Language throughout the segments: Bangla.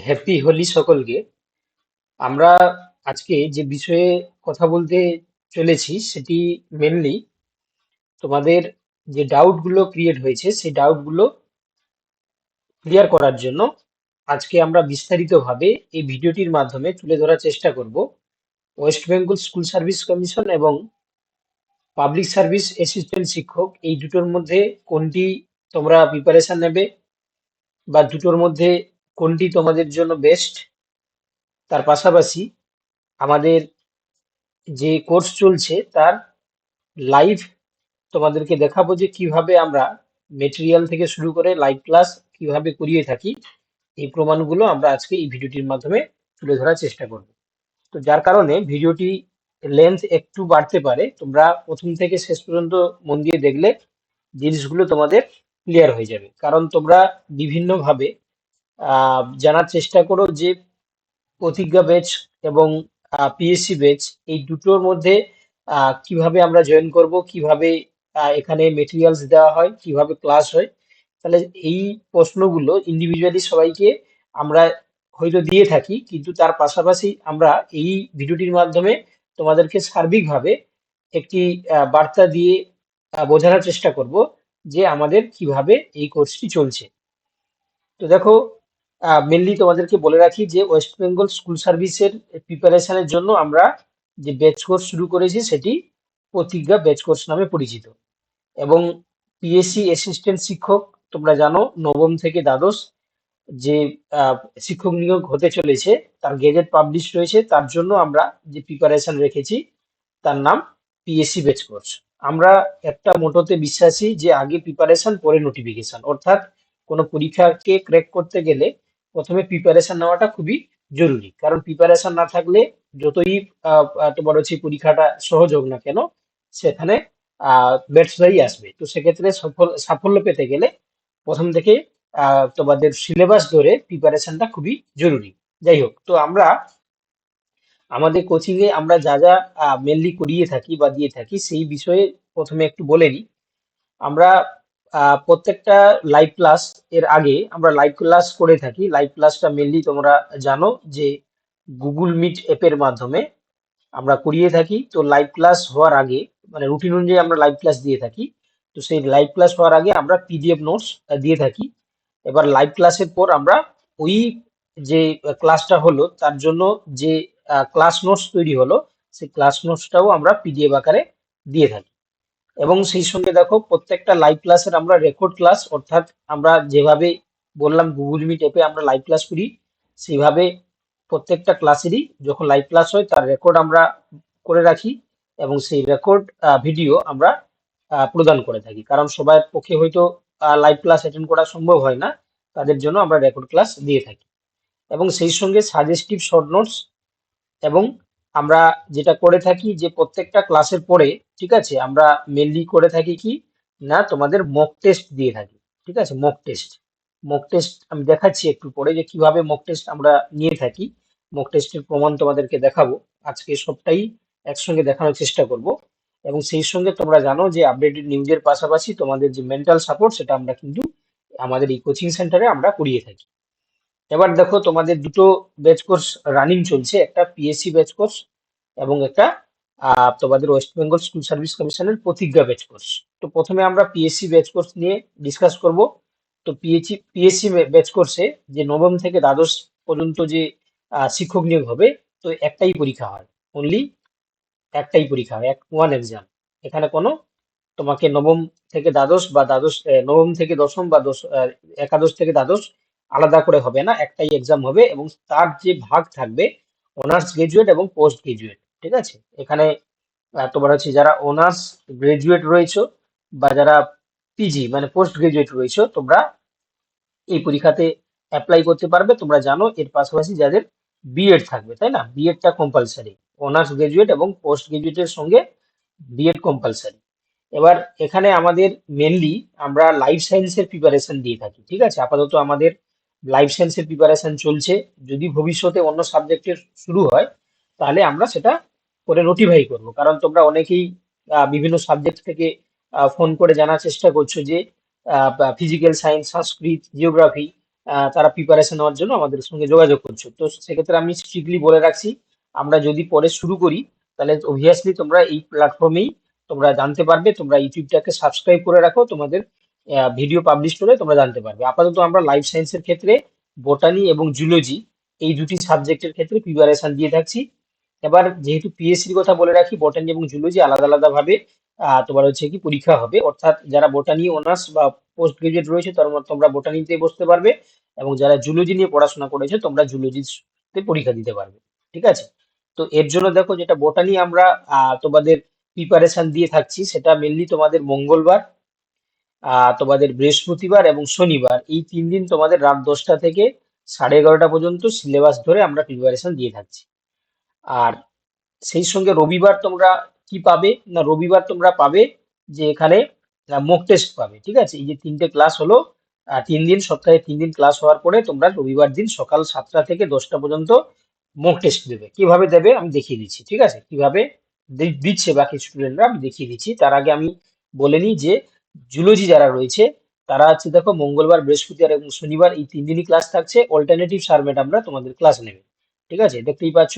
হ্যাপি হোলি সকলকে। আমরা আজকে যে বিষয়ে কথা বলতে চলেছি সেটি মেনলি তোমাদের যে ডাউটগুলো ক্রিয়েট হয়েছে, সেই ডাউটগুলো ক্লিয়ার করার জন্য আজকে আমরা বিস্তারিতভাবে এই ভিডিওটির মাধ্যমে তুলে ধরার চেষ্টা করব। West Bengal School Service Commission এবং পাবলিক সার্ভিস অ্যাসিস্ট্যান্ট শিক্ষক এই দুটোর মধ্যে কোনটি তোমরা প্রিপারেশন নেবে বা দুটোর মধ্যে কোনটি তোমাদের জন্য বেস্ট তার পাশাপাশি আমাদের যে কোর্স চলছে, তার লাইভ তোমাদেরকে দেখাবো যে কীভাবে আমরা মেটেরিয়াল থেকে শুরু করে লাইভ ক্লাস কীভাবে করিয়ে থাকি। এই প্রমাণগুলো আমরা আজকে এই ভিডিওটির মাধ্যমে তুলে ধরার চেষ্টা করব। তো যার কারণে ভিডিওটি লেন্থ একটু বাড়তে পারে, তোমরা প্রথম থেকে শেষ পর্যন্ত মন দিয়ে দেখলে জিনিসগুলো তোমাদের ক্লিয়ার হয়ে যাবে। কারণ তোমরা বিভিন্নভাবে জানার চেষ্টা করো যে প্রতিজ্ঞা ব্যাচ এবং পিএসসি ব্যাচ এই দুটোর মধ্যে কীভাবে আমরা জয়েন করব, কীভাবে এখানে মেটেরিয়ালস দেওয়া হয়, কীভাবে ক্লাস হয়, তাহলে এই প্রশ্নগুলো ইন্ডিভিজুয়ালি সবাইকে আমরা হয়তো দিয়ে থাকি, কিন্তু তার পাশাপাশি আমরা এই ভিডিওটির মাধ্যমে তোমাদেরকে সার্বিকভাবে একটি বার্তা দিয়ে বোঝানোর চেষ্টা করব যে আমাদের কীভাবে এই কোর্সটি চলছে। তো দেখো মেনলি তোমাদেরকে বলে রাখি যে ওয়েস্ট বেঙ্গল স্কুল সার্ভিসের প্রিপারেশনের জন্য আমরা যে ব্যাচ কোর্স শুরু করেছি সেটি প্রতিজ্ঞা ব্যাচ কোর্স নামে পরিচিত। এবং পিএসসি অ্যাসিস্ট্যান্ট শিক্ষক তোমরা জানো, নবম থেকে দ্বাদশ যে শিক্ষক নিয়োগ হতে চলেছে, তার গেজেট পাবলিশ রয়েছে, তার জন্য আমরা যে প্রিপারেশন রেখেছি, তার নাম পিএসসি ব্যাচ কোর্স আমরা একটা মোটোতে বিশ্বাসী যে আগে প্রিপারেশন পরে নোটিফিকেশন অর্থাৎ কোনো পরীক্ষাকে ক্র্যাক করতে গেলে প্রথমে প্রিপারেশন নেওয়াটা খুবই জরুরি। কারণ প্রিপারেশন না থাকলে যতই তোমার হচ্ছে পরীক্ষাটা সহজ হোক না কেন, সেখানে ব্যর্থতাই আসবে। তো সেক্ষেত্রে সফল, সাফল্য পেতে গেলে প্রথম থেকে তোমাদের সিলেবাস ধরে প্রিপারেশনটা খুবই জরুরি। যাই হোক, তো আমরা, আমাদের কোচিং এ আমরা যা যা মেনলি করিয়ে থাকি বা দিয়ে থাকি, সেই বিষয়ে প্রথমে একটু বলে নিই। আমরা প্রত্যেকটা লাইভ ক্লাস এর আগে আমরা লাইভ ক্লাস করে থাকি। লাইভ ক্লাসটা মেনলি তোমরা জানো যে গুগল মিট অ্যাপের মাধ্যমে আমরা করিয়ে থাকি। তো লাইভ ক্লাস হওয়ার আগে মানে রুটিন অনুযায়ী আমরা লাইভ ক্লাস দিয়ে থাকি। তো সেই লাইভ ক্লাস হওয়ার আগে আমরা পিডিএফ নোটস দিয়ে থাকি। এবার লাইভ ক্লাসের পর আমরা ওই যে ক্লাসটা হলো, তার জন্য যে ক্লাস নোটস তৈরি হলো, সেই ক্লাস নোটসটাও আমরা পিডিএফ আকারে দিয়ে থাকি। এবং সেই সঙ্গে দেখো প্রত্যেকটা লাইভ ক্লাসের আমরা রেকর্ড ক্লাস অর্থাৎ আমরা যেভাবে বললাম গুগল মিট অ্যাপে আমরা লাইভ ক্লাস করি, সেইভাবে প্রত্যেকটা ক্লাসেরই যখন লাইভ ক্লাস হয় তার রেকর্ড আমরা করে রাখি এবং সেই রেকর্ড ভিডিও আমরা প্রদান করে থাকি। কারণ সবার পক্ষে হয়তো লাইভ ক্লাস অ্যাটেন্ড করা সম্ভব হয় না, তাদের জন্য আমরা রেকর্ড ক্লাস দিয়ে থাকি। এবং সেই সঙ্গে সাজেস্টিভ শর্ট নোটস এবং আমরা যেটা করে থাকি যে প্রত্যেকটা ক্লাসের পরে, ঠিক আছে, আমরা মেনলি করে থাকি কি? না, তোমাদের মক টেস্ট দিয়ে থাকি, ঠিক আছে মক টেস্ট মক টেস্ট আমি দেখাচ্ছি একটু পরে যে কীভাবে মক টেস্ট আমরা নিয়ে থাকি। মক টেস্টের প্রমাণ তোমাদেরকে দেখাবো। আজকে সবটাই একসঙ্গে দেখানোর চেষ্টা করব। এবং সেই সঙ্গে তোমরা জানো যে আপডেটেড নিউজের পাশাপাশি তোমাদের যে মেন্টাল সাপোর্ট সেটা আমরা কিন্তু আমাদের এই কোচিং সেন্টারে আমরা করিয়ে থাকি। এবার দেখো তোমাদের দুটো ব্যাচ কোর্স রানিং চলছে, একটা পিএসসি ব্যাচ কোর্স এবং একটা তোমাদের ওয়েস্ট বেঙ্গল স্কুল সার্ভিস কমিশনের প্রতিজ্ঞা ব্যাচ কোর্স তো প্রথমে আমরা পিএসসি ব্যাচ কোর্স নিয়ে ডিসকাস করব। তো পিএসসি পিএসসি ব্যাচ কোর্সে যে নবম থেকে দ্বাদশ পর্যন্ত যে শিক্ষক নিয়োগ হবে, তো একটাই পরীক্ষা হয়। অনলি একটাই পরীক্ষা হয়, এক ওয়ান এক্সাম এখানে কোনো তোমাকে নবম থেকে দ্বাদশ বা দ্বাদশ নবম থেকে দশম বা দশ একাদশ থেকে দ্বাদশ আলাদা করে হবে না, একটাই এক্সাম হবে এবং তার যে ভাগ থাকবে অনার্স গ্রাজুয়েট এবং পোস্ট গ্রাজুয়েট ঠিক আছে? এখানে তোমার হচ্ছে যারা অনার্স গ্রাজুয়েট রয়েছে বা যারা পিজি মানে পোস্ট গ্রাজুয়েট রয়েছে, তোমরা এই পরীক্ষাতে অ্যাপ্লাই করতে পারবে। তোমরা জানো এর পাশাপাশি যাদের বিএড থাকবে, তাই না? বিএডটা কম্পালসারি অনার্স গ্রাজুয়েট এবং পোস্ট গ্রাজুয়েটের সঙ্গে বিএড কম্পালসারি এবার এখানে আমাদের মেনলি আমরা লাইফ সায়েন্সের প্রিপারেশন দিয়ে থাকি, ঠিক আছে? আপাতত আমাদের লাইফ সায়েন্সের প্রিপারেশন চলছে। যদি ভবিষ্যতে অন্য সাবজেক্টের শুরু হয়, তাহলে আমরা সেটা করে নোটিফাই করব। কারণ তোমরা অনেকেই বিভিন্ন সাবজেক্ট থেকে ফোন করে জানার চেষ্টা করছ যে ফিজিক্যাল সায়েন্স সংস্কৃত জিওগ্রাফি তারা প্রিপারেশন হওয়ার জন্য আমাদের সঙ্গে যোগাযোগ করছ। তো সেক্ষেত্রে আমি স্ট্রিক্টলি বলে রাখছি, আমরা যদি পরে শুরু করি, তাহলে অবভিয়াসলি তোমরা এই প্ল্যাটফর্মেই তোমরা জানতে পারবে, তোমরা ইউটিউবটাকে সাবস্ক্রাইব করে রাখো। তোমাদের ভিডিও পাবলিশ করে তোমরা জানতে পারবে। আপাতত আমরা লাইফ সায়েন্সের ক্ষেত্রে বোটানি এবং জুলজি এই দুটি সাবজেক্টের ক্ষেত্রে প্রিপারেশন দিয়ে থাকছি। এবার যেহেতু পিএসসির কথা বলে রাখি বোটানি এবং জুলজি আলাদা আলাদা ভাবে আহ, তোমার হচ্ছে কি পরীক্ষা হবে। অর্থাৎ যারা বোটানি অনার্স বা পোস্ট গ্রাজুয়েট রয়েছে তোমরা বোটানিতে বসতে পারবে এবং যারা জুলজি নিয়ে পড়াশোনা করেছে তোমরা জুলজিতে পরীক্ষা দিতে পারবে। ঠিক আছে? তো এর জন্য দেখো যেটা বোটানি আমরা তোমাদের প্রিপারেশন দিয়ে থাকছি সেটা মেনলি তোমাদের মঙ্গলবার তোমাদের বৃহস্পতিবার এবং শনিবার। এই তিন দিন তোমাদের রাত দশটা থেকে সাড়ে এগারোটা পর্যন্ত সিলেবাস ধরে আমরা প্রিপারেশন দিয়ে থাকছি। আর সেই সঙ্গে রবিবার তোমরা কি পাবে? না, রবিবার তোমরা পাবে যে এখানে মক টেস্ট পাবে, ঠিক আছে? এই যে তিনটে ক্লাস হলো তিন দিন, সপ্তাহে তিন দিন ক্লাস হওয়ার পরে তোমরা রবিবার দিন সকাল সাতটা থেকে দশটা পর্যন্ত মক টেস্ট দেবে। কীভাবে দেবে আমি দেখিয়ে দিচ্ছি, ঠিক আছে? কীভাবে দিচ্ছে বাকি স্টুডেন্টরা আমি দেখিয়ে দিচ্ছি। তার আগে আমি বলে নিই যে জুলজি যারা রয়েছে, তারা হচ্ছে দেখো মঙ্গলবার, বৃহস্পতিবার এবং শনিবার এই তিন দিনই ক্লাস থাকছে অল্টারনেটিভ সার্ভেট আমরা তোমাদের ক্লাস নেবে। ঠিক আছে? দেখতেই পাচ্ছ,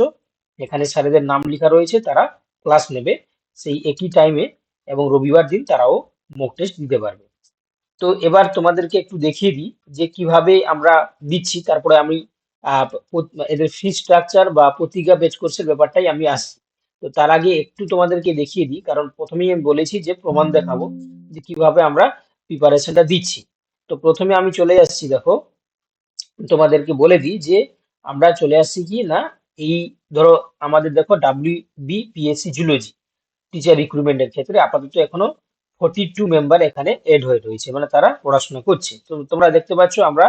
এখানে স্যারেদের নাম লেখা রয়েছে, তারা ক্লাস নেবে। সেই একই টাইমে এবং রবিবার দিন তারাও মক টেস্ট দিতে পারবে। তো এবার তোমাদেরকে একটু দেখিয়ে দিই যে কীভাবে আমরা দিচ্ছি। তারপরে আমি এদের ফি স্ট্রাকচার বা প্রতিজ্ঞা বেচ কোর্সের ব্যাপারটাই আমি আসছি। তো তার আগে একটু তোমাদেরকে দেখিয়ে দিই। কারণ প্রথমেই আমি বলেছি যে প্রমাণ দেখাবো। যে কীভাবে আমরা প্রিপারেশনটা দিচ্ছি। তো প্রথমে আমি চলে যাচ্ছি দেখো, তোমাদেরকে বলে দিই যে আমরা চলে আসছি কি না, এই ধরো আমাদের দেখো W B PSC zoology teacher রিক্রুটমেন্টের ক্ষেত্রে আপাতত এখনও ফর্টি টু মেম্বার এখানে এড হয়ে রয়েছে মানে তারা পড়াশোনা করছে। তো তোমরা দেখতে পাচ্ছ আমরা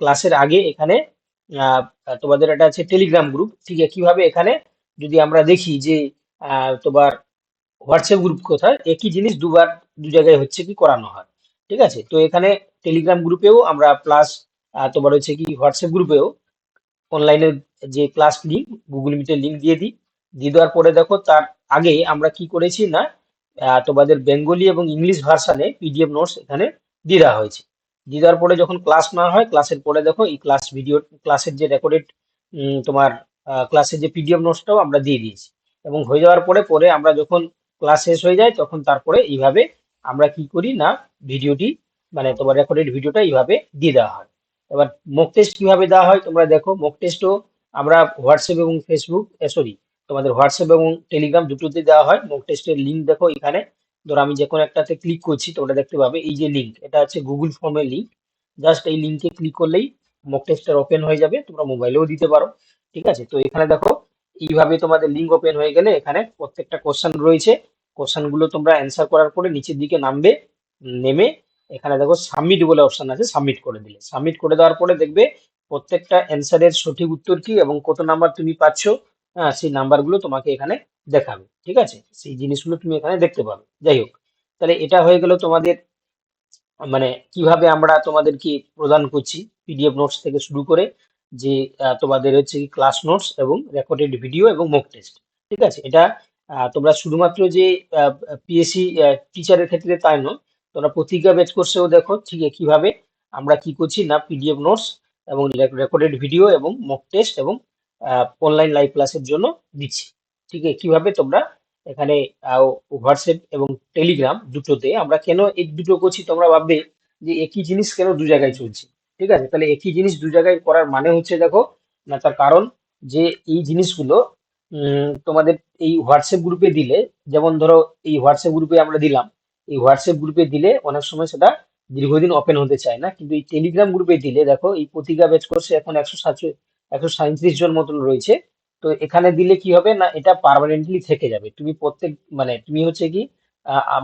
ক্লাসের আগে এখানে তোমাদের এটা আছে টেলিগ্রাম গ্রুপ ঠিক আছে, কীভাবে এখানে যদি আমরা দেখি যে তোমার হোয়াটসঅ্যাপ গ্রুপ কোথায়, একই জিনিস দুবার দু জায়গায় হচ্ছে কি করানো হয়, ঠিক আছে? তো এখানে টেলিগ্রাম গ্রুপেও আমরা প্লাস তোমার হচ্ছে কি হোয়াটসঅ্যাপ গ্রুপেও অনলাইনের যে ক্লাস লিঙ্ক গুগল মিটের লিঙ্ক দিয়ে দিই। দিয়ে দেওয়ার পরে দেখো তার আগে আমরা কি করেছি না তোমাদের বেঙ্গলি এবং ইংলিশ ভার্সানে পিডিএফ নোটস এখানে দিয়ে দেওয়া হয়েছে। দিয়ে দেওয়ার পরে যখন ক্লাস না হয় ক্লাসের পরে দেখো এই ক্লাস ভিডিও ক্লাসের যে রেকর্ডেড তোমার ক্লাসের যে পিডিএফ নোটসটাও আমরা দিয়ে দিয়েছি। এবং হয়ে যাওয়ার পরে পরে আমরা যখন ক্লাস শেষ হয়ে যায়, তখন তারপরে এইভাবে আমরা কি করি না, ভিডিওটি মানে তোমার রেকর্ডেড ভিডিওটা এইভাবে দিয়ে দেওয়া হয়। এবার মক টেস্ট কীভাবে দেওয়া হয়, তোমরা দেখো মক টেস্টও আমরা হোয়াটসঅ্যাপ এবং ফেসবুক সরি তোমাদের হোয়াটসঅ্যাপ এবং টেলিগ্রাম দুটোতে দেওয়া হয়। মক টেস্টের লিঙ্ক দেখো এখানে। ধরো আমি যে কোনো একটাতে ক্লিক করছি, তোমরা দেখতে পাবে এই যে লিঙ্ক এটা হচ্ছে গুগল ফর্মের লিঙ্ক জাস্ট এই লিঙ্কে ক্লিক করলেই মক টেস্টটা ওপেন হয়ে যাবে, তোমরা মোবাইলেও দিতে পারো। ঠিক আছে? তো এখানে দেখো, এইভাবে তোমাদের লিঙ্ক ওপেন হয়ে গেলে এখানে প্রত্যেকটা কোশ্চেন রয়েছে। কোশ্চেনগুলো তোমরা অ্যান্সার করার পরে নিচের দিকে নামবে, নেমে এখানে দেখো সাবমিট বলে অপশন আছে সাবমিট করে দিলে। সাবমিট করে দেওয়ার পরে দেখবে প্রত্যেকটা অ্যান্সারের সঠিক উত্তর কি এবং কত নাম্বার তুমি পাচ্ছ হ্যাঁ সেই নাম্বারগুলো তোমাকে এখানে দেখাবে, ঠিক আছে? সেই জিনিসগুলো তুমি এখানে দেখতে পাবে। যাই হোক, তাহলে এটা হয়ে গেল তোমাদের মানে কীভাবে আমরা তোমাদেরকে প্রদান করছি পিডিএফ নোটস থেকে শুরু করে যে তোমাদের হচ্ছে ক্লাস নোটস এবং রেকর্ডেড ভিডিও এবং মক টেস্ট ঠিক আছে? এটা তোমরা শুধুমাত্র যে পিএসসি টিচারের ক্ষেত্রে তাই নয়, তোমরা পত্রিকা বেচ কোর্সেও দেখো, ঠিক কীভাবে আমরা কি করছি না পিডিএফ নোটস এবং রেকর্ডেড ভিডিও এবং মক টেস্ট এবং অনলাইন লাইভ ক্লাসের জন্য দিচ্ছি। ঠিক কীভাবে তোমরা এখানে হোয়াটসঅ্যাপ এবং টেলিগ্রাম দুটোতে আমরা কেন এই দুটো করছি তোমরা ভাববে যে একই জিনিস কেন দু জায়গায় চলছে। ঠিক আছে? তাহলে একই জিনিস দু জায়গায় করার মানে হচ্ছে দেখো, না তার কারণ যে এই জিনিসগুলো তোমাদের এই হোয়াটসঅ্যাপ গ্রুপে দিলে, যেমন ধরো এই হোয়াটসঅ্যাপ গ্রুপে আমরা দিলাম, এই হোয়াটসঅ্যাপ গ্রুপে দিলে অনেক সময় সেটা দীর্ঘদিন ওপেন হতে চায় না, কিন্তু এই টেলিগ্রাম গ্রুপে দিলে দেখো এই প্রতিজ্ঞা ব্যাচ কোর্সে এখন একশো সাতশো, একশো সাঁইত্রিশ জন মতন রয়েছে, তো এখানে দিলে কি হবে না, এটা পার্মানেন্টলি থেকে যাবে। তুমি প্রত্যেক মানে তুমি হচ্ছে কি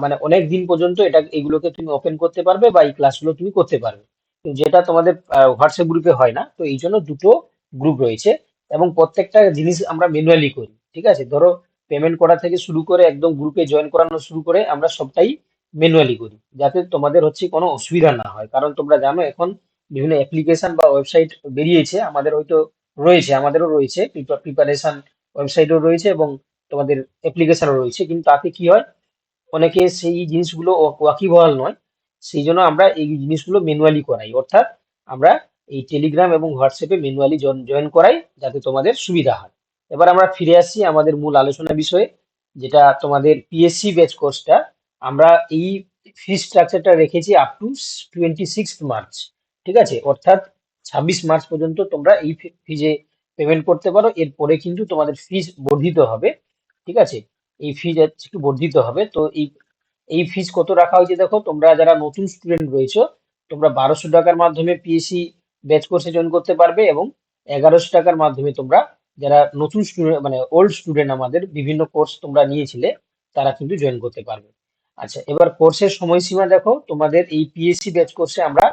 মানে অনেক দিন পর্যন্ত এটা, এগুলোকে তুমি ওপেন করতে পারবে বা এই ক্লাসগুলো তুমি করতে পারবে। যেটা তোমাদের হোয়াটসঅ্যাপ গ্রুপে হয় না, তো এই জন্য দুটো গ্রুপ রয়েছে। এবং প্রত্যেকটা জিনিস আমরা ম্যানুয়ালি করি, ঠিক আছে? ধরো পেমেন্ট করা থেকে শুরু করে একদম গ্রুপে জয়েন করানো শুরু করে আমরা সবটাই ম্যানুয়ালি করি, যাতে তোমাদের হচ্ছে কোনো অসুবিধা না হয়। কারণ তোমরা জানো, এখন বিভিন্ন অ্যাপ্লিকেশন বা ওয়েবসাইট বেরিয়েছে, আমাদের হয়তো রয়েছে, আমাদেরও রয়েছে প্রিপারেশন ওয়েবসাইটও রয়েছে এবং তোমাদের অ্যাপ্লিকেশনও রয়েছে। কিন্তু তাতে কি হয়, অনেকে সেই জিনিসগুলো ওয়া- ওয়াকিবহাল নয়, সেই জন্য আমরা এই জিনিসগুলো ম্যানুয়ালি করাই। অর্থাৎ আমরা এই টেলিগ্রাম এবং হোয়াটসঅ্যাপে ম্যানুয়ালি জয়েন করাই যাতে তোমাদের সুবিধা হয়। এবার আমরা ফিরে আসি আমাদের মূল আলোচনা বিষয়ে, যেটা তোমাদের পিএসসি ব্যাচ কোর্সটা আমরা এই ফি স্ট্রাকচারটা রেখেছি up to twenty six March ঠিক আছে? অর্থাৎ ছাব্বিশ মার্চ পর্যন্ত তোমরা এই ফিজে পেমেন্ট করতে পারো, এরপরে কিন্তু তোমাদের ফিজ বর্ধিত হবে, ঠিক আছে? এই ফিজ একটু বর্ধিত হবে, তো এই এই ফিজ কত রাখা হয়েছে দেখো, তোমরা যারা নতুন স্টুডেন্ট রয়েছো, তোমরা বারোশো টাকার মাধ্যমে পিএসসি ব্যাচ কোর্সে জয়েন করতে পারবে এবং এগারোশো টাকার মাধ্যমে তোমরা যারা নতুন স্টুডেন্ট মানে ওল্ড স্টুডেন্ট আমাদের বিভিন্ন কোর্স তোমরা নিয়েছিলে, তারা কিন্তু জয়েন করতে পারবে। আচ্ছা এবার কোর্সের সময়সীমা দেখো। তোমাদের এই পিএসসি ব্যাচ কোর্সে আমরা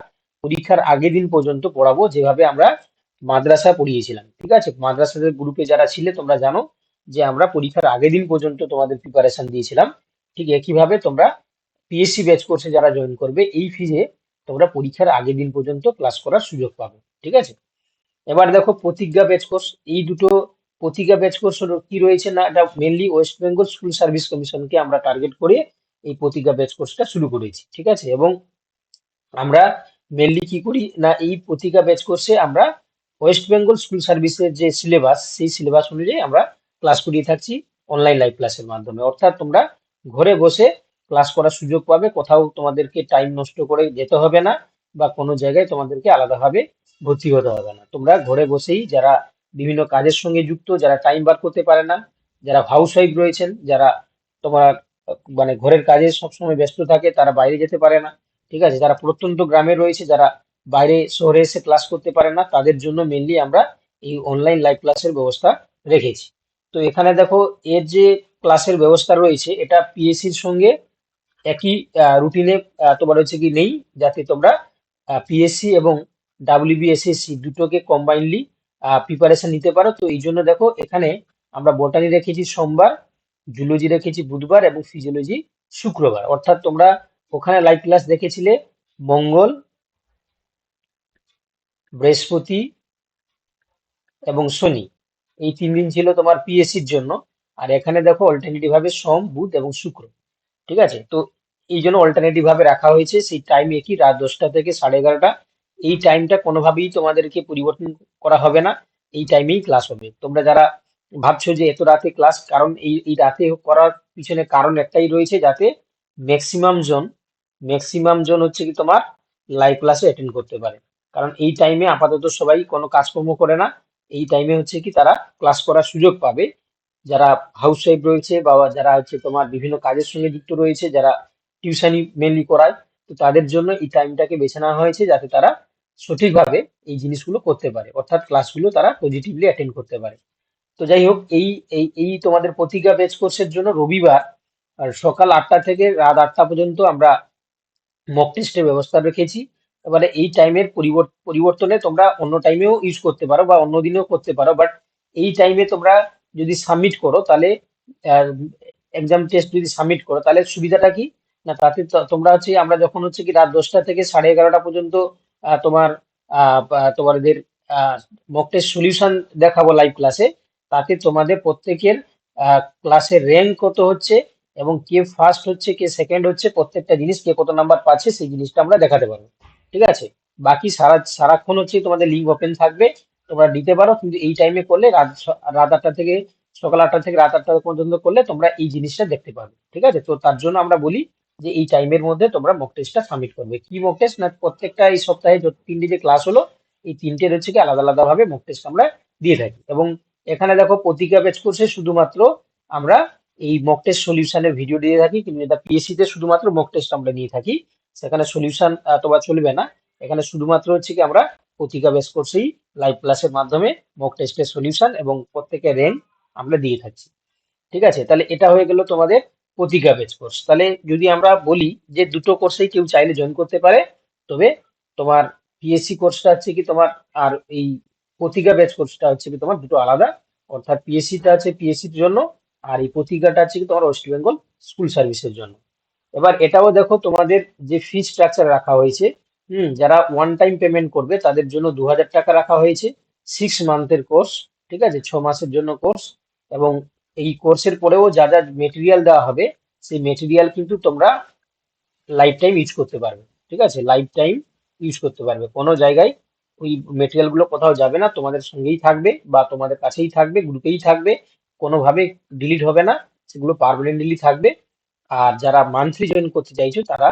পরীক্ষার আগের দিন পর্যন্ত পড়াবো, যেভাবে আমরা মাদ্রাসা পড়িয়েছিলাম, ঠিক আছে? মাদ্রাসাদের গ্রুপে যারা ছিলে, তোমরা জানো যে আমরা পরীক্ষার আগের দিন পর্যন্ত তোমাদের প্রিপারেশন দিয়েছিলাম। ঠিক একইভাবে তোমরা পিএসসি ব্যাচ কোর্সে যারা জয়েন করবে, এই ফিজে তোমরা পরীক্ষার আগের দিন পর্যন্ত ক্লাস করার সুযোগ পাবে, ঠিক আছে? এবার দেখো প্রতিজ্ঞা ব্যাচ কোর্স এই দুটো প্রতিজ্ঞা ব্যাচ কোর্স কি রয়েছে না, এটা mainly West Bengal School Service কমিশনকে আমরা টার্গেট করে এই প্রতিজ্ঞা ব্যাচ কোর্সটা শুরু করেছি, ঠিক আছে? এবং আমরা মেনলি কি করি না, এই প্রতিজ্ঞা ব্যাচ কোর্সে আমরা ওয়েস্ট বেঙ্গল স্কুল সার্ভিসের যে সিলেবাস সেই সিলেবাস অনুযায়ী আমরা ক্লাস করিয়ে থাকছি অনলাইন লাইভ ক্লাসের মাধ্যমে। অর্থাৎ তোমরা ঘরে বসে ক্লাস করার সুযোগ পাবে, কোথাও তোমাদেরকে টাইম নষ্ট করে যেতে হবে না বা কোনো জায়গায় তোমাদেরকে আলাদাভাবে ভর্তি হতে হবে না। তোমরা ঘরে বসেই যারা বিভিন্ন কাজের সঙ্গে যুক্ত, যারা টাইম বার করতে পারে না, যারা হাউস ওয়াইফ রয়েছেন, যারা তোমার মানে ঘরের কাজে সবসময় ব্যস্ত থাকে, তারা বাইরে যেতে পারে না, ঠিক আছে? যারা প্রত্যন্ত গ্রামে রয়েছে, যারা বাইরে শহরে এসে ক্লাস করতে পারে না, তাদের জন্য মেনলি আমরা এই অনলাইন লাইভ ক্লাসের ব্যবস্থা রেখেছি। তো এখানে দেখো, এর যে ক্লাসের ব্যবস্থা রয়েছে, এটা পিএসসির সঙ্গে একই রুটিনে তোমার হচ্ছে কি নেই, যাতে তোমরা পিএসসি এবং ডাব্লিউবিএসএসসি দুটোকে কম্বাইনলি প্রিপারেশন নিতে পারো। তো এই জন্য দেখো, এখানে আমরা বটানি রেখেছি সোমবার জুলজি রেখেছি বুধবার এবং ফিজিওলজি শুক্রবার। অর্থাৎ তোমরা ওখানে লাইভ ক্লাস দেখেছিলে, মঙ্গল, বৃহস্পতি এবং শনি। এই তিন দিন ছিল তোমার পিএসসির জন্য। আর এখানে দেখো অল্টারনেটিভ ভাবে সোম, বুধ এবং শুক্র। ঠিক আছে? তো এই জন্য অল্টারনেটিভ ভাবে রাখা হয়েছে। সেই টাইম একই, রাত দশটা থেকে সাড়ে এগারোটা। এই টাইমটা কোনোভাবেই তোমাদেরকে পরিবর্তন করা হবে না। এই টাইমেই ক্লাস হবে। তোমরা যারা ভাবছ যে এত রাতে ক্লাস কারণ এই এই রাতে করার পিছনে কারণ একটাই রয়েছে যাতে ম্যাক্সিমাম জন ম্যাক্সিমাম জন হচ্ছে কি তোমার লাইভ ক্লাসে অ্যাটেন্ড করতে পারে। কারণ এই টাইমে আপাতত সবাই কোনো কাজকর্ম করে না। এই টাইমে হচ্ছে কি তারা ক্লাস করার সুযোগ পাবে। যারা হাউস ওয়াইফ রয়েছে বা যারা হচ্ছে তোমার বিভিন্ন কাজের সঙ্গে যুক্ত রয়েছে, যারা টিউশনি মেনলি করায়, তো তাদের জন্য এই টাইমটাকে বেছে নেওয়া হয়েছে যাতে তারা সঠিকভাবে এই জিনিসগুলো করতে পারে। অর্থাৎ ক্লাসগুলো তারা পজিটিভলি অ্যাটেন্ড করতে পারে। তো যাই হোক, এই এই এই তোমাদের প্রতিজ্ঞা বেচ কোর্সের জন্য রবিবার আর সকাল আটটা থেকে রাত আটটা পর্যন্ত আমরা মক টেস্টের ব্যবস্থা রেখেছি। এবারে এই টাইমের পরিবর্তনে তোমরা অন্য টাইমেও ইউজ করতে পারো বা অন্য দিনেও করতে পারো বাট এই টাইমে তোমরা যদি সাবমিট করো, তাহলে এক্সাম টেস্ট যদি সাবমিট করো, তাহলে সুবিধাটা কি? না, তাতে তোমরা হচ্ছে, আমরা যখন হচ্ছে কি রাত দশটা থেকে সাড়ে এগারোটা পর্যন্ত তোমার তোমাদের মক টেস্ট সলিউশন দেখাবো লাইভ ক্লাসে তাতে তোমাদের প্রত্যেকের ক্লাসের র্যাঙ্ক কত হচ্ছে, এবং কে ফার্স্ট হচ্ছে, কে সেকেন্ড হচ্ছে, প্রত্যেকটা জিনিস, কে কত নাম্বার পাচ্ছে, সেই জিনিসটা আমরা দেখাতে পারব। ঠিক আছে? বাকি সারা, সারাক্ষণ হচ্ছে তোমাদের লিঙ্ক ওপেন থাকবে। তোমরা নিতে পারো কিন্তু এই টাইমে করলে রাত রাত আটটা থেকে সকাল আটটা থেকে রাত আটটা পর্যন্ত করলে তোমরা এই জিনিসটা দেখতে পাবে, ঠিক আছে? তো তার জন্য আমরা বলি যে এই টাইমের মধ্যে তোমরা মক টেস্টটা সাবমিট করবে। কি মক টেস্ট না, প্রত্যেকটা এই সপ্তাহে তিনটে যে ক্লাস হলো, এই তিনটের হচ্ছে কি আলাদা আলাদা ভাবে মক টেস্ট আমরা দিয়ে থাকি। এবং এখানে দেখো প্রতিজ্ঞা বেচ করছে শুধুমাত্র আমরা এই মক টেস্ট সলিউশনের ভিডিও দিয়ে থাকি, কিন্তু এটা পিএসসি তে শুধুমাত্র মক টেস্ট আমরা নিয়ে থাকি। সেখানে সলিউশন তোমার চলবে না। এখানে শুধুমাত্র হচ্ছে কি আমরা প্রতিজ্ঞা বেস কোর্সেই লাইভ ক্লাসের মাধ্যমে মক টেস্টের সলিউশন এবং প্রত্যেকের র্যাঙ্ক আমরা দিয়ে থাকছি। ঠিক আছে? তাহলে এটা হয়ে গেল তোমাদের প্রতিজ্ঞা বেচ কোর্স তাহলে যদি আমরা বলি যে দুটো কোর্সেই কেউ চাইলে জয়েন করতে পারে, তবে তোমার পিএসসি কোর্সটা হচ্ছে কি তোমার, আর এই প্রতিজ্ঞা ব্যাচ কোর্সটা হচ্ছে কি তোমার দুটো আলাদা। অর্থাৎ পিএসসিটা আছে পিএসসির জন্য, আর এই প্রতিজ্ঞাটা হচ্ছে কি তোমার ওয়েস্ট বেঙ্গল স্কুল সার্ভিসের জন্য। এবার এটাও দেখো তোমাদের যে ফি স্ট্রাকচার রাখা হয়েছে হুম, যারা ওয়ান টাইম পেমেন্ট করবে, তাদের জন্য দু হাজার টাকা রাখা হয়েছে। সিক্স মান্থের কোর্স ঠিক আছে? ছ মাসের জন্য কোর্স এবং এই কোর্সের পরেও যা যা মেটেরিয়াল দেওয়া হবে, সেই মেটেরিয়াল কিন্তু তোমরা লাইফ টাইম ইউজ করতে পারবে। ঠিক আছে? লাইফ টাইম ইউজ করতে পারবে। কোনো জায়গায় ওই মেটেরিয়ালগুলো কোথাও যাবে না। তোমাদের সঙ্গেই থাকবে বা তোমাদের কাছেই থাকবে, গ্রুপেই থাকবে। কোনোভাবে ডিলিট হবে না। সেগুলো পার্মানেন্টলি থাকবে। আর যারা মান্থলি জয়েন করতে চাইছো, তারা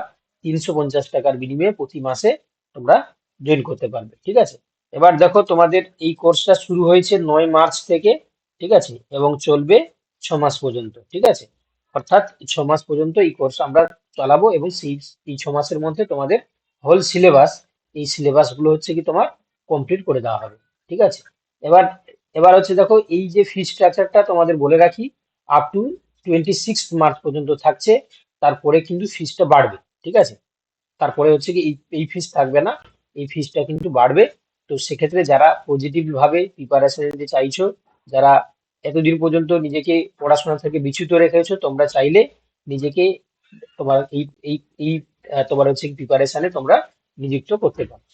তিনশো পঞ্চাশ টাকার বিনিময়ে প্রতি মাসে তোমরা জয়েন করতে পারবে, ঠিক আছে? এবার দেখো তোমাদের এই কোর্সটা শুরু হয়েছে নয় মার্চ থেকে, ঠিক আছে? এবং চলবে ছ মাস পর্যন্ত, ঠিক আছে? অর্থাৎ ছ মাস পর্যন্ত এই কোর্স আমরা চালাবো এবং সেই, এই ছ মাসের মধ্যে তোমাদের হোল সিলেবাস এই সিলেবাসগুলো হচ্ছে কি তোমার কমপ্লিট করে দেওয়া হবে, ঠিক আছে? এবার এবার হচ্ছে দেখো এই যে ফি স্ট্রাকচারটা তোমাদের বলে রাখি up to twenty six March পর্যন্ত থাকছে, তারপরে কিন্তু ফিসটা বাড়বে ঠিক আছে? তারপরে হচ্ছে কি, এই ফিস থাকবে না। এই ফিসটা কিন্তু বাড়বে। তো সেক্ষেত্রে যারা পজিটিভ ভাবে প্রিপারেশন নিতে চাইছো, যারা এতদিন পর্যন্ত নিজেকে পড়াশোনা থেকে বিচ্যুত রেখেছো, তোমরা চাইলে নিজেকে তোমার এই এই এই তোমার হচ্ছে প্রিপারেশনে তোমরা নিযুক্ত করতে পারো।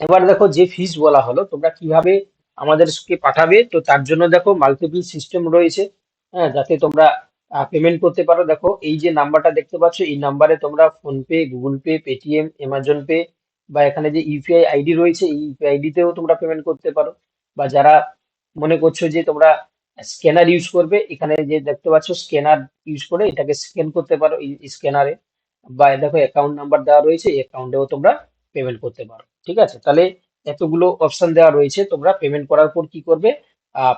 এবার দেখো যে ফিস বলা হলো, তোমরা কীভাবে আমাদেরকে পাঠাবে? তো তার জন্য দেখো মাল্টিপল সিস্টেম রয়েছে হ্যাঁ যাতে তোমরা পেমেন্ট করতে পারো। দেখো, এই যে নাম্বারটা দেখতে পাচ্ছ, এই নাম্বারে তোমরা PhonePe Google Pay Paytm Amazon Pay বা এখানে যে ইউপিআই আইডি রয়েছে, এই ইউপিআই আইডিতেও তোমরা পেমেন্ট করতে পারো। বা যারা মনে করছ যে তোমরা স্ক্যানার ইউজ করবে, এখানে যে দেখতে পাচ্ছ স্ক্যানার ইউজ করে এটাকে স্ক্যান করতে পারো এই স্ক্যানারে বা দেখো অ্যাকাউন্ট নাম্বার দেওয়া রয়েছে, এই অ্যাকাউন্টেও তোমরা পেমেন্ট করতে পারো। ঠিক আছে? তাহলে এতগুলো অপশন দেওয়া রয়েছে, তোমরা পেমেন্ট করার পর কি করবে?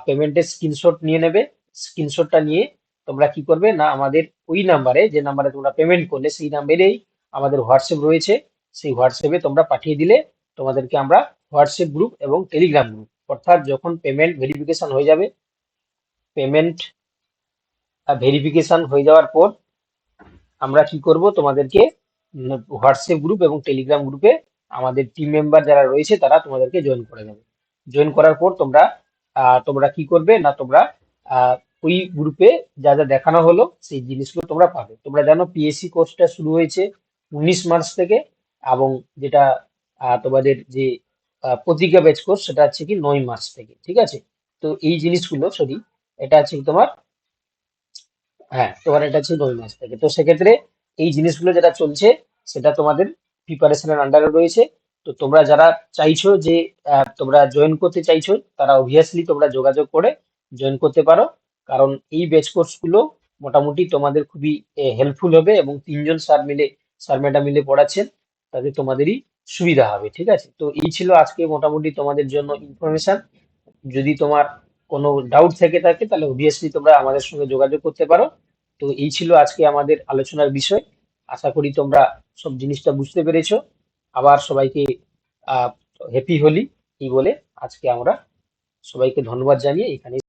পেমেন্টের স্ক্রিনশট নিয়ে নেবে। স্ক্রিনশটটা নিয়ে তোমরা কি করবে? না, আমাদের ওই নাম্বারে যে নাম্বারে তোমরা পেমেন্ট করলে, সেই নাম্বারেই আমাদের হোয়াটসঅ্যাপ রয়েছে। সেই হোয়াটসঅ্যাপে তোমরা পাঠিয়ে দিলে তোমাদেরকে আমরা হোয়াটসঅ্যাপ গ্রুপ এবং টেলিগ্রাম গ্রুপ অর্থাৎ যখন পেমেন্ট ভেরিফিকেশন হয়ে যাবে পেমেন্ট ভেরিফিকেশন হয়ে যাওয়ার পর আমরা কি করব? তোমাদেরকে হোয়াটসঅ্যাপ গ্রুপ এবং টেলিগ্রাম গ্রুপে আমাদের টিম মেম্বার যারা রয়েছে, তারা তোমাদেরকে জয়েন করে দেবে। জয়েন করার পর তোমরা তোমরা কি করবে? না, তোমরা ওই গ্রুপে যা যা দেখানো হলো, সেই জিনিসগুলো তোমরা পাবে। তোমরা জানো পিএসসি কোর্সটা শুরু হয়েছে উনিশ মার্চ থেকে এবং যেটা তোমাদের যে প্রতিজ্ঞা ব্যাচ কোর্স সেটা হচ্ছে কি নয় মার্চ থেকে, ঠিক আছে? তো এই জিনিসগুলো সরি এটা কি তোমার? হ্যাঁ তোমার এটা হচ্ছে নয় মাস থেকে। তো সেক্ষেত্রে এই জিনিসগুলো যেটা চলছে, সেটা তোমাদের প্রিপারেশনের আন্ডারে রয়েছে। তো তোমরা যারা চাইছো যে তোমরা জয়েন করতে চাইছো, তারা অবভিয়াসলি তোমরা যোগাযোগ করে জয়েন করতে পারো। কারণ এই ব্যাচ কোর্সগুলো মোটামুটি তোমাদের খুবই হেল্পফুল হবে এবং তিনজন স্যার মিলে স্যার ম্যাডাম মিলে পড়াচ্ছেন, তাতে তোমাদেরই সুবিধা হবে, ঠিক আছে? তো এই ছিল আজকে মোটামুটি তোমাদের জন্য ইনফরমেশন যদি তোমার কোনো ডাউট থেকে থাকে, তাহলে অবভিয়াসলি তোমরা আমাদের সঙ্গে যোগাযোগ করতে পারো। তো এই ছিল আজকে আমাদের আলোচনার বিষয়। আশা করি তোমরা সব জিনিসটা বুঝতে পেরেছ। আবার সবাইকে হ্যাপি হোলি এই বলে আজকে আমরা সবাইকে ধন্যবাদ জানিয়ে এখানে